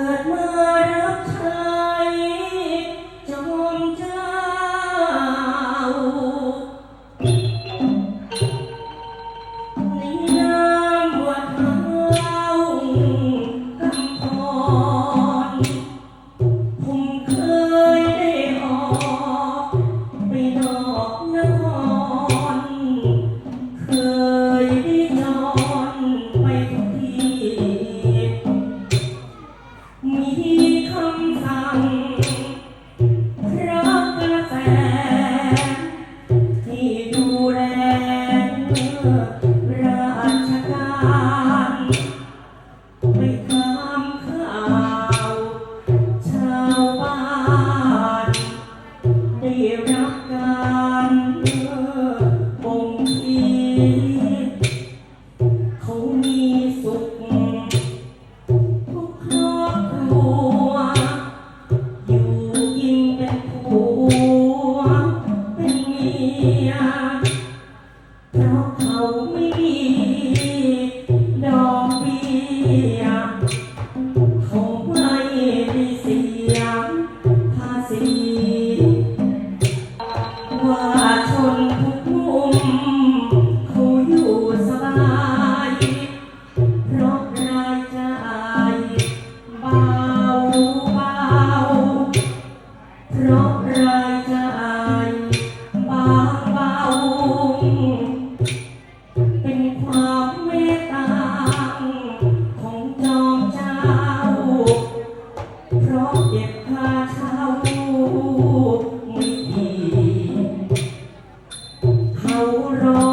กิดมารั 娘。 ความเมตตาของจอมเจ้า เพราะเก็บค่าเช่าไม่ดีเขารอ